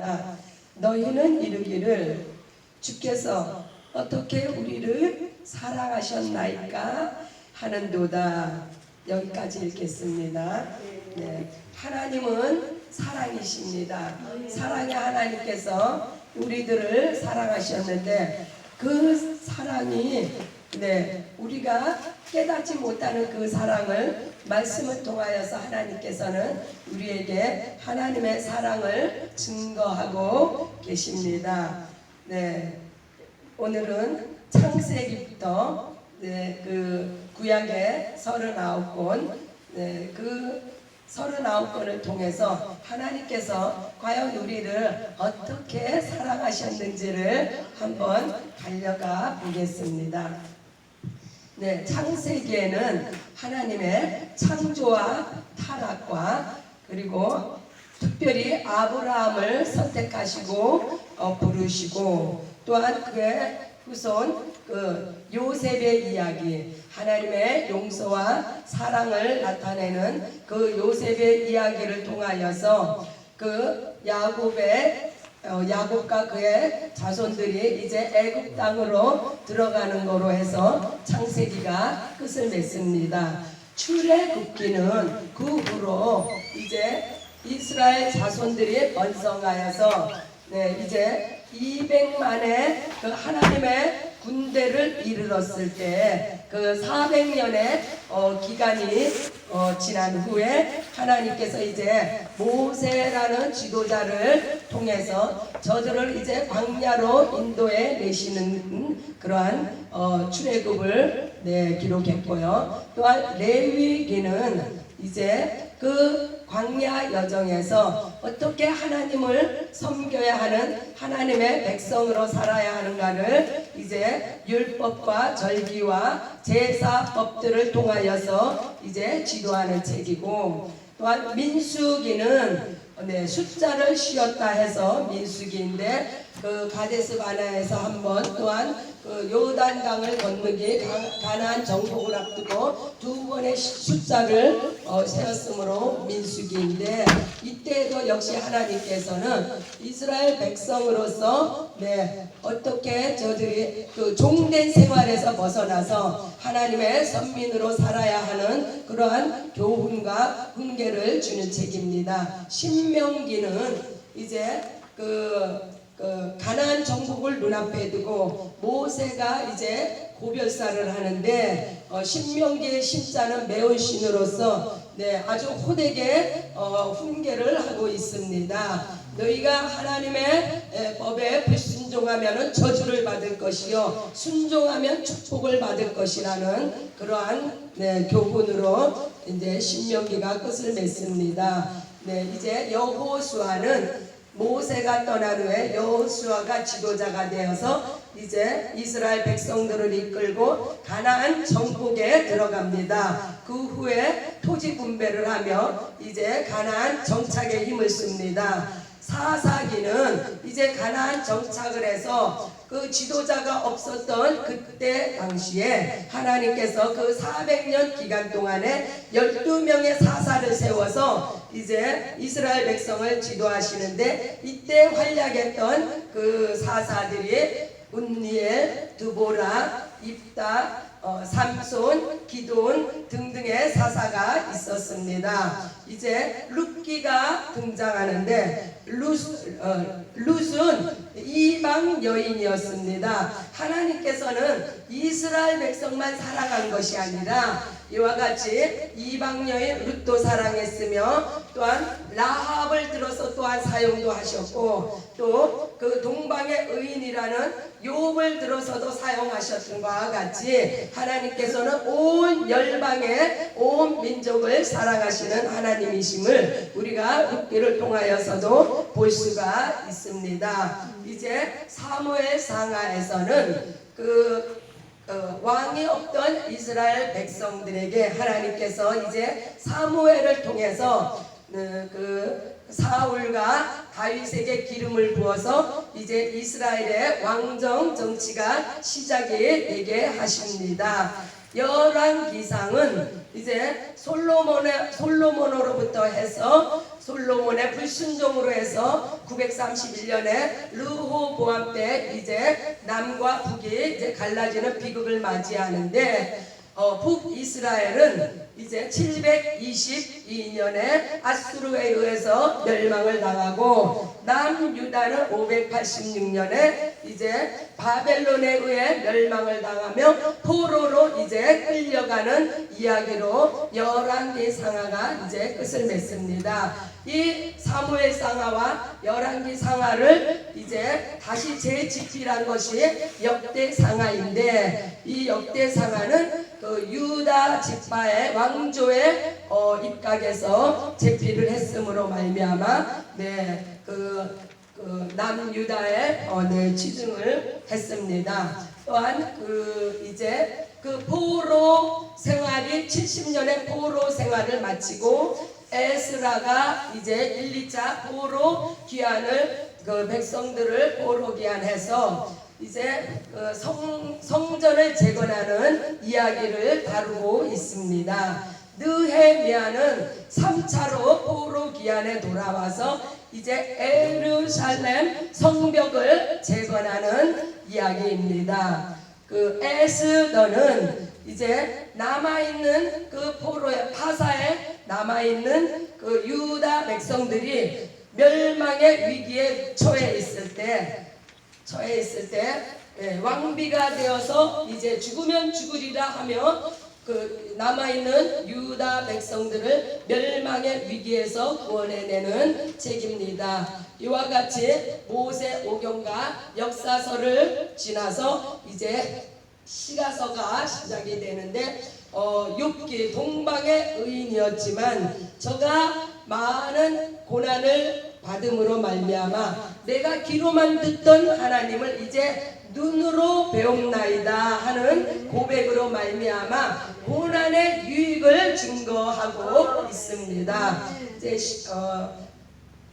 나 너희는 이르기를 주께서 어떻게 우리를 사랑하셨나이까 하는도다 여기까지 읽겠습니다. 네, 하나님은 사랑이십니다. 사랑의 하나님께서 우리들을 사랑하셨는데 그 사랑이 네, 우리가 깨닫지 못하는 그 사랑을 말씀을 통하여서 하나님께서는 우리에게 하나님의 사랑을 증거하고 계십니다. 네, 오늘은 창세기부터 네, 그 구약의 39권 네, 그 39권을 통해서 하나님께서 과연 우리를 어떻게 사랑하셨는지를 한번 달려가 보겠습니다. 네, 창세기에는 하나님의 창조와 타락과 그리고 특별히 아브라함을 선택하시고 어, 부르시고 또한 그의 후손 그 요셉의 이야기 하나님의 용서와 사랑을 나타내는 그 요셉의 이야기를 통하여서 그 야곱의 어, 야곱과 그의 자손들이 이제 애굽 땅으로 들어가는 거로 해서 창세기가 끝을 맺습니다. 출애굽기는 그 후로 이제 이스라엘 자손들이 번성하여서 네, 이제 200만의 그 하나님의 군대를 이르렀을 때 그 400년의 어, 기간이 어, 지난 후에 하나님께서 이제 모세라는 지도자를 통해서 저들을 이제 광야로 인도해 내시는 그러한 어, 출애굽을 네, 기록했고요. 또한 레위기는 이제 그 광야 여정에서 어떻게 하나님을 섬겨야 하는 하나님의 백성으로 살아야 하는가를 이제 율법과 절기와 제사법들을 통하여서 이제 지도하는 책이고 또한 민수기는 네, 숫자를 쉬었다 해서 민수기인데 그 가데스 바나에서 한 번 또한 그 요단강을 건너기 가나안 정복을 앞두고 두 번의 숫자를 어, 세웠으므로 민수기인데 이때도 역시 하나님께서는 이스라엘 백성으로서 네 어떻게 저들이 그 종된 생활에서 벗어나서 하나님의 선민으로 살아야 하는 그러한 교훈과 훈계를 주는 책입니다. 신명기는 이제 그 그 가나안 정복을 눈앞에 두고 모세가 이제 고별사를 하는데 어, 신명기의 신자는 매운 신으로서 네, 아주 호되게 어, 훈계를 하고 있습니다. 너희가 하나님의 에, 법에 불순종하면 저주를 받을 것이요 순종하면 축복을 받을 것이라는 그러한 네, 교훈으로 이제 신명기가 끝을 맺습니다. 네, 이제 여호수아는 모세가 떠난 후에 여호수아가 지도자가 되어서 이제 이스라엘 백성들을 이끌고 가나안 정복에 들어갑니다. 그 후에 토지 분배를 하며 이제 가나안 정착에 힘을 씁니다. 사사기는 이제 가나안 정착을 해서 그 지도자가 없었던 그때 당시에 하나님께서 그 400년 기간 동안에 12명의 사사를 세워서 이제 이스라엘 백성을 지도하시는데 이때 활약했던 그 사사들이 운니엘, 드보라, 입다, 어, 삼손, 기돈 등등의 사사가 있었습니다. 이제 룻기가 등장하는데 룻, 어, 룻은 이방 여인이었습니다. 하나님께서는 이스라엘 백성만 사랑한 것이 아니라 이와 같이 이방 여인 룻도 사랑했으며 또한 라합을 들어서 또한 사용도 하셨고 또 그 동방의 의인이라는 욥을 들어서도 사용하셨던 것과 같이 하나님께서는 온 열방의 온 민족을 사랑하시는 하나님이심을 우리가 룻기를 통하여서도 볼 수가 있습니다. 이제 사무엘 상하에서는 그 어, 왕이 없던 이스라엘 백성들에게 하나님께서 이제 사무엘을 통해서 어, 그 사울과 다윗에게 기름을 부어서 이제 이스라엘의 왕정 정치가 시작이 되게 하십니다. 열왕기상은 이제 솔로몬의 솔로몬으로부터 해서 솔로몬의 불순종으로 해서 931년에 르호보암 때 이제 남과 북이 이제 갈라지는 비극을 맞이하는데 어, 북 이스라엘은 이제 722년에 아수르에 의해서 멸망을 당하고 남유다는 586년에 이제 바벨론에 의해 멸망을 당하며 포로로 이제 끌려가는 이야기로 열왕기 상하가 이제 끝을 맺습니다. 이 사무엘 상하와 열왕기 상하를 이제 다시 재집필한 것이 역대 상하인데 이 역대 상하는 그 유다 지파의 왕 조의 어, 입각에서 제필을 했으므로 말미암아 네그 그 남유다의 어, 네, 지중을 했습니다. 또한 그 이제 그 포로 생활이 70년의 포로 생활을 마치고 에스라가 이제 1, 2차 포로 귀환을 그 백성들을 포로 귀환해서 이제 그 성, 성전을 재건하는 이야기를 다루고 있습니다. 느헤미야는 3차로 포로 귀환에 돌아와서 이제 에루살렘 성벽을 재건하는 이야기입니다. 그 에스더는 이제 남아 있는 그 포로의 파사에 남아 있는 그 유다 백성들이 멸망의 위기에 처해 있을 때 처해 있을 때 예, 왕비가 되어서 이제 죽으면 죽으리라 하며 그 남아있는 유다 백성들을 멸망의 위기에서 구원해내는 책입니다. 이와 같이 모세 오경과 역사서를 지나서 이제 시가서가 시작이 되는데 어, 욥기 동방의 의인이었지만 저가 많은 고난을 받음으로 말미암아 내가 귀로만 듣던 하나님을 이제 눈으로 배움나이다 하는 고백으로 말미암아 고난의 유익을 증거하고 있습니다. 이제 시, 어,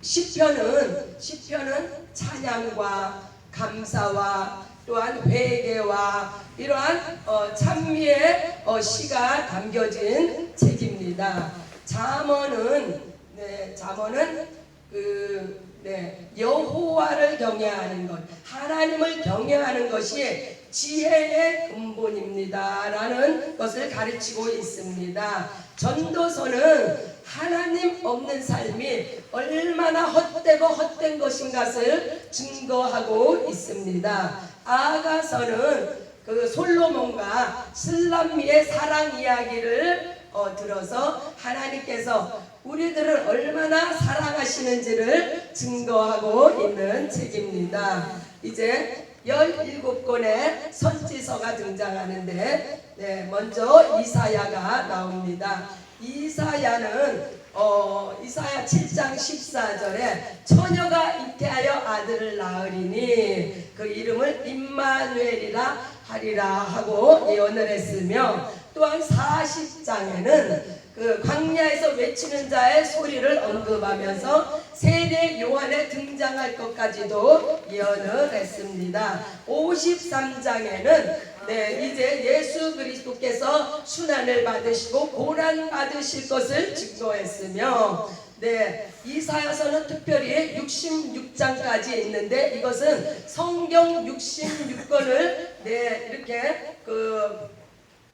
시편은 시편은 찬양과 감사와 또한 회개와 이러한 어, 찬미의 어, 시가 담겨진 책입니다. 잠언은 네, 잠언은 그 네, 여호와를 경외하는 것, 하나님을 경외하는 것이 지혜의 근본입니다 라는 것을 가르치고 있습니다. 전도서는 하나님 없는 삶이 얼마나 헛되고 헛된 것인 것을 증거하고 있습니다. 아가서는 그 솔로몬과 슬람미의 사랑 이야기를 어, 들어서 하나님께서 우리들을 얼마나 사랑하시는지를 증거하고 있는 책입니다. 이제 17권의 선지서가 등장하는데 네, 먼저 이사야가 나옵니다. 이사야는 어, 이사야 7장 14절에 처녀가 잉태하여 아들을 낳으리니 그 이름을 임마누엘이라 하리라 하고 예언을 했으며 또한 40장에는 그 광야에서 외치는 자의 소리를 언급하면서 세례 요한에 등장할 것까지도 예언을 했습니다. 53장에는 네, 이제 예수 그리스도께서 순환을 받으시고 고난 받으실 것을 증거했으며 네, 이사야서는 특별히 66장까지 있는데 이것은 성경 66권을 네, 이렇게 그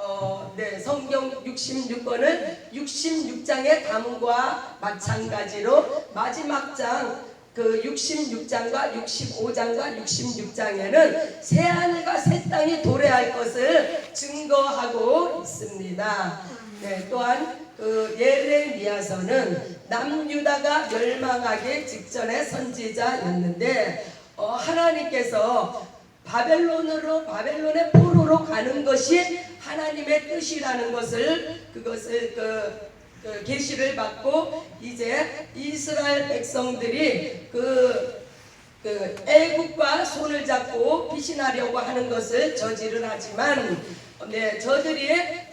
어, 네, 성경 66권을 66장의 담음과 마찬가지로 마지막 장 그 66장과 65장과 66장에는 새 하늘과 새 땅이 도래할 것을 증거하고 있습니다. 네, 또한 그 예레미야서는 남유다가 멸망하기 직전의 선지자였는데 어, 하나님께서 바벨론으로 바벨론의 포로로 가는 것이 하나님의 뜻이라는 것을 그것을 그, 그 계시를 받고 이제 이스라엘 백성들이 그, 그 애국과 손을 잡고 피신하려고 하는 것을 저지를 하지만 네 저들이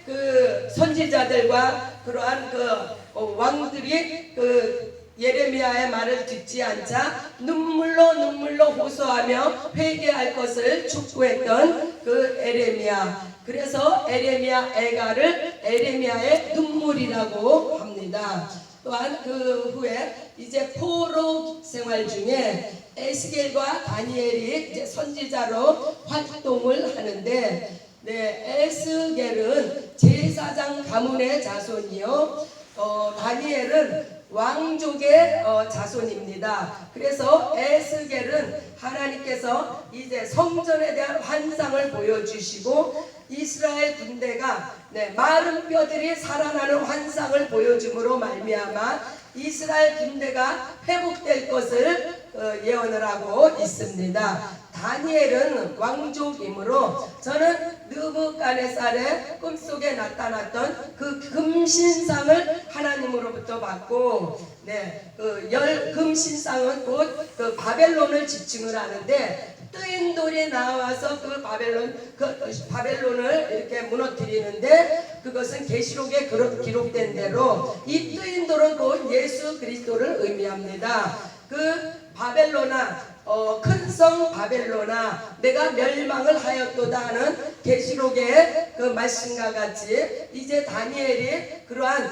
그 선지자들과 그러한 그 어, 왕들이 그 예레미야의 말을 듣지 않자 눈물로 눈물로 호소하며 회개할 것을 촉구했던 그 에레미야. 그래서 에레미야 애가를 에레미야의 눈물이라고 합니다. 또한 그 후에 이제 포로 생활 중에 에스겔과 다니엘이 이제 선지자로 활동을 하는데 네, 에스겔은 제사장 가문의 자손이요. 어, 다니엘은 왕족의 어, 자손입니다. 그래서 에스겔은 하나님께서 이제 성전에 대한 환상을 보여주시고 이스라엘 군대가 네, 마른 뼈들이 살아나는 환상을 보여줌으로 말미암아 이스라엘 군대가 회복될 것을 어, 예언을 하고 있습니다. 다니엘은 왕족이므로 저는 느부갓네살의 꿈속에 나타났던 그 금신상을 하나님으로부터 받고 네 그 열 금신상은 곧 그 바벨론을 지칭을 하는데 뜨인 돌이 나와서 그 바벨론 그 바벨론을 이렇게 무너뜨리는데 그것은 계시록에 기록된 대로 이 뜨인 돌은 곧 예수 그리스도를 의미합니다. 그 바벨로나 어, 큰 성 바벨로나 내가 멸망을 하였도다 하는 계시록의 그 말씀과 같이 이제 다니엘이 그러한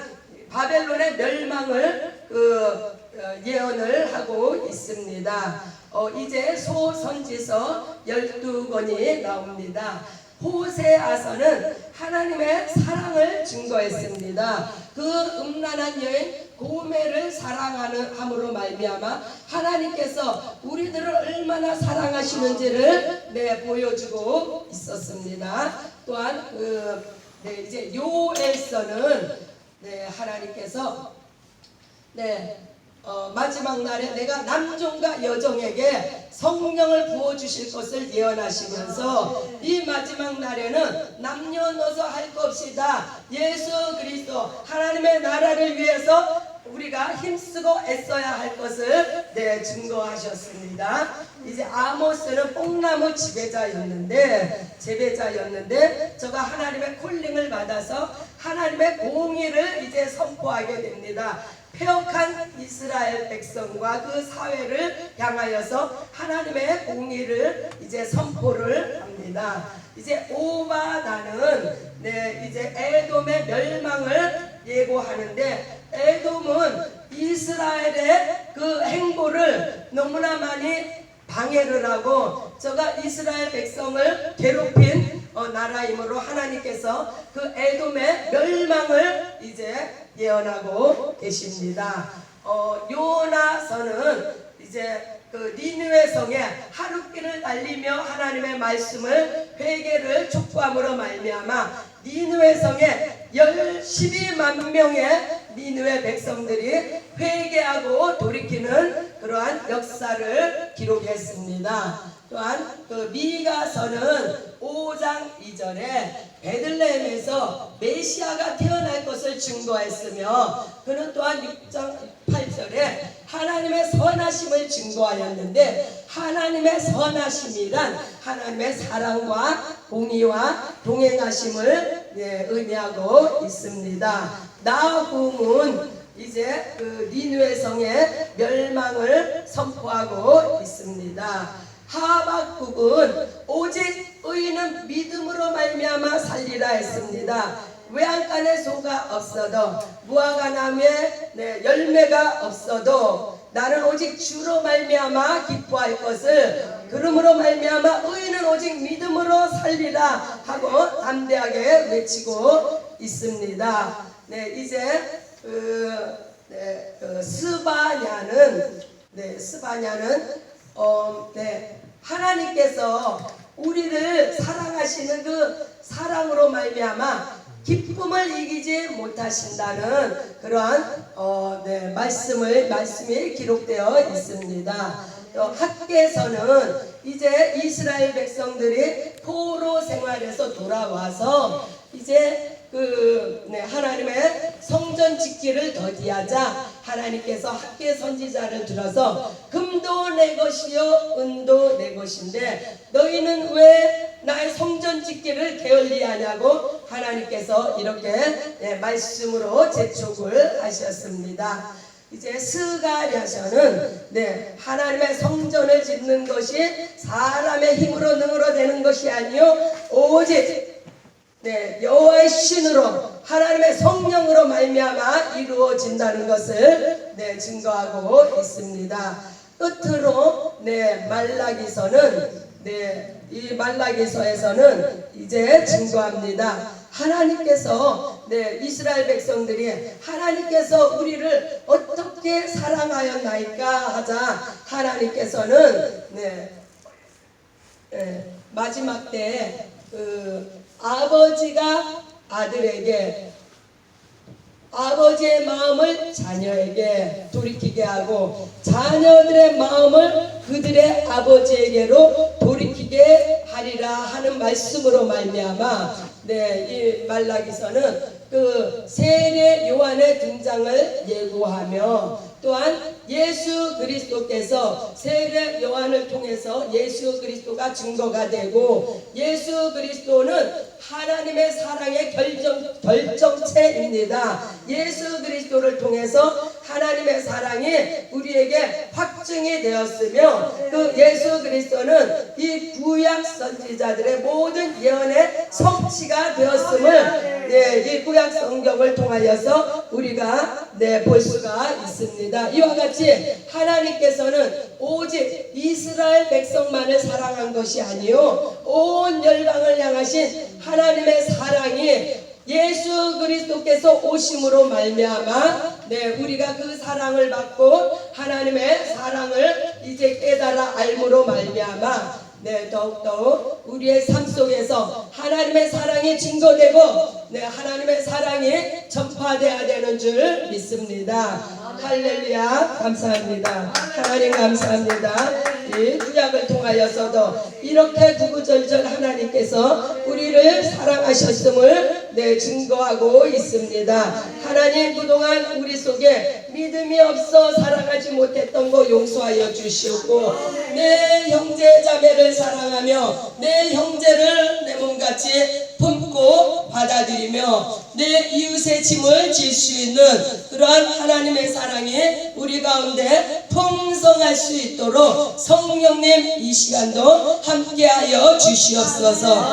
바벨론의 멸망을 그 어, 예언을 하고 있습니다. 어, 이제 소선지서 12권이 나옵니다. 호세아서는 하나님의 사랑을 증거했습니다. 그 음란한 여인 고멜을 사랑하는 함으로 말미암아 하나님께서 우리들을 얼마나 사랑하시는지를 네, 보여주고 있었습니다. 또한 그 네, 이제 요엘서는 네, 하나님께서 네, 어, 마지막 날에 내가 남종과 여종에게 성령을 부어 주실 것을 예언하시면서 이 마지막 날에는 남녀노소 할 것 없이 다 예수 그리스도 하나님의 나라를 위해서 우리가 힘쓰고 애써야 할 것을 네, 증거하셨습니다. 이제 아모스는 뽕나무 지배자였는데 재배자였는데 저가 하나님의 콜링을 받아서 하나님의 공의를 이제 선포하게 됩니다. 폐역한 이스라엘 백성과 그 사회를 향하여서 하나님의 공의를 이제 선포를 합니다. 이제 오바다는 네 이제 에돔의 멸망을 예고하는데 에돔은 이스라엘의 그 행보를 너무나 많이 방해를 하고 저가 이스라엘 백성을 괴롭힌 어, 나라이므로 하나님께서 그 에돔의 멸망을 이제 예언하고 계십니다. 어, 요나서는 이제 그 니느웨 성에 하룻길을 달리며 하나님의 말씀을 회개를 촉구함으로 말미암아 니느웨 성에 열 12만 명의 니느웨 백성들이 회개하고 돌이키는 그러한 역사를 기록했습니다. 또한 그 미가서는 5장 2절에 베들레헴에서 메시아가 태어날 것을 증거했으며 그는 또한 6장 8절에 하나님의 선하심을 증거하였는데 하나님의 선하심이란 하나님의 사랑과 공의와 동행하심을 예, 의미하고 있습니다. 나훔은 이제 그 니누의 성의 멸망을 선포하고 있습니다. 하박국은 오직 의인은 믿음으로 말미암아 살리라 했습니다. 외양간에 소가 없어도 무화과 나무에 네, 열매가 없어도 나는 오직 주로 말미암아 기뻐할 것을 그러므로 말미암아 의인은 오직 믿음으로 살리라 하고 담대하게 외치고 있습니다. 네 이제 그, 네, 그 스바냐는 네 스바냐는 어, 네 하나님께서 우리를 사랑하시는 그 사랑으로 말미암아 기쁨을 이기지 못하신다는 그러한 어, 네, 말씀을 말씀이 기록되어 있습니다. 어, 학계에서는 이제 이스라엘 백성들이 포로 생활에서 돌아와서 이제 그 네, 하나님의 성전 짓기를 더디하자 하나님께서 학계 선지자를 들어서 금도 내 것이요 은도 내 것인데 너희는 왜 나의 성전 짓기를 게을리하냐고 하나님께서 이렇게 네, 말씀으로 재촉을 하셨습니다. 이제 스가랴서는 네 하나님의 성전을 짓는 것이 사람의 힘으로 능으로 되는 것이 아니요 오직 네, 여호와의 신으로 하나님의 성령으로 말미암아 이루어진다는 것을 네, 증거하고 있습니다. 끝으로 네, 말라기서는 네, 이 말라기서에서는 이제 증거합니다. 하나님께서 네, 이스라엘 백성들이 하나님께서 우리를 어떻게 사랑하였나이까 하자 하나님께서는 네, 예, 마지막 때 그 아버지가 아들에게 아버지의 마음을 자녀에게 돌이키게 하고 자녀들의 마음을 그들의 아버지에게로 돌이키게 하리라 하는 말씀으로 말미암아 네 이 말라기서는 그 세례 요한의 등장을 예고하며 또한 예수 그리스도께서 세례 요한을 통해서 예수 그리스도가 증거가 되고 예수 그리스도는 하나님의 사랑의 결정, 결정체입니다. 예수 그리스도를 통해서 하나님의 사랑이 우리에게 확증이 되었으며 그 예수 그리스도는 이 구약 선지자들의 모든 예언의 성취가 되었음을 네, 이 구약 성경을 통하여서 우리가 네, 볼 수가 있습니다. 이와 같이 하나님께서는 오직 이스라엘 백성만을 사랑한 것이 아니요 온 열방을 향하신 하나님의 사랑이 예수 그리스도께서 오심으로 말미암아 네 우리가 그 사랑을 받고 하나님의 사랑을 이제 깨달아 알므로 말미암아 네 더욱더 우리의 삶 속에서 하나님의 사랑이 증거되고 네 하나님의 사랑이 전파돼야 되는 줄 믿습니다. 할렐루야 감사합니다. 하나님 감사합니다. 이 구약을 통하여서도 이렇게 구구절절 하나님께서 우리를 사랑하셨음을 네 증거하고 있습니다. 하나님 그동안 우리 속에 믿음이 없어 사랑하지 못했던 거 용서하여 주시옵고 내 형제 자매를 사랑하며 내 형제를 내 몸같이 품고 받아들이며 내 이웃의 짐을 질 수 있는 그러한 하나님의 사랑이 우리 가운데 풍성할 수 있도록 성령님 이 시간도 함께하여 주시옵소서.